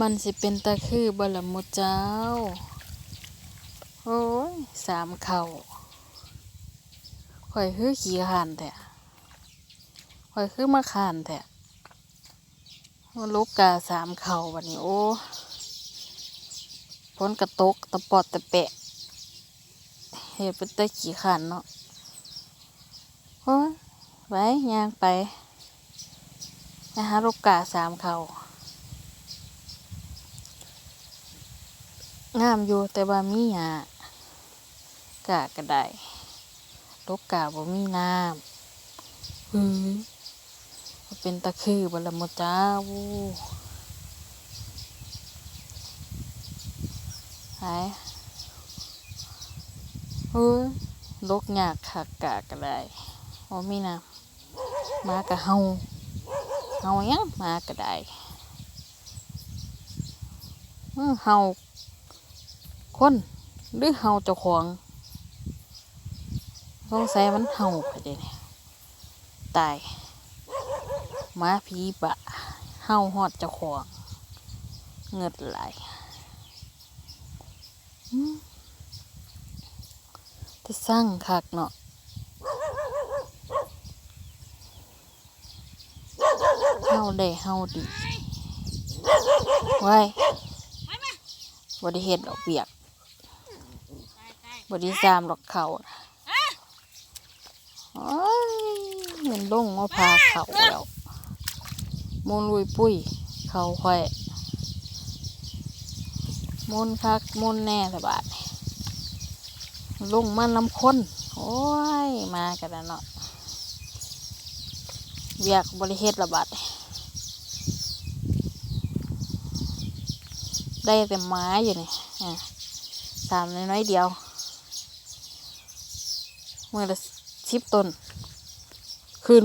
มันสิเป็นตะคือบละมุเจ้า โอ้ย สามเข่าข่อยคือขี่ขานแท้ข่อยคือมาขานแท้มาลูกกาสามเข่าบัดนี้ โอ้พ้นกระตกตะปอดตะแปะเฮ็ดเป็นตะขี่ขานเนาะโอ้ยไปย่างไปนะฮะลูกกาสามเข่า งามอยู่แต่ว่ามีหยากะก็ได้ลกกาบ่มีน้ำหือบ่เป็นตะคือบละมจ้าวูหายเฮ้ยลกยากคักกะก็ได้บ่มีน้ำหมากะเฮาเฮาหยังหมาก็ได้อื้อเฮา คนหรือเห่าเจ้าของสงสัยมันเห่าไปเดเนี่ยตายหมาผีบะเห่าหอดเจ้าของเงิดไหลายจะสร้างคักเนาะเห่าได้เห่าดีไว้บไดิเฮ็ดดอกเบียก บไดีซามดอกเขาน่ะโอ้ยเหมือนลงมาพาเขาแล้วมูนลุยปุ้ย เขาค่อยมูนคักมูนแน่สบาดนี่ลงมาลำค้นโอ้ย มากันแล้วเนาะเบียกบริเฮ็ดระบาดได้แต่ไม้อยู่นี่สามน้อยเดียว มือละสิบต้น ขึ้น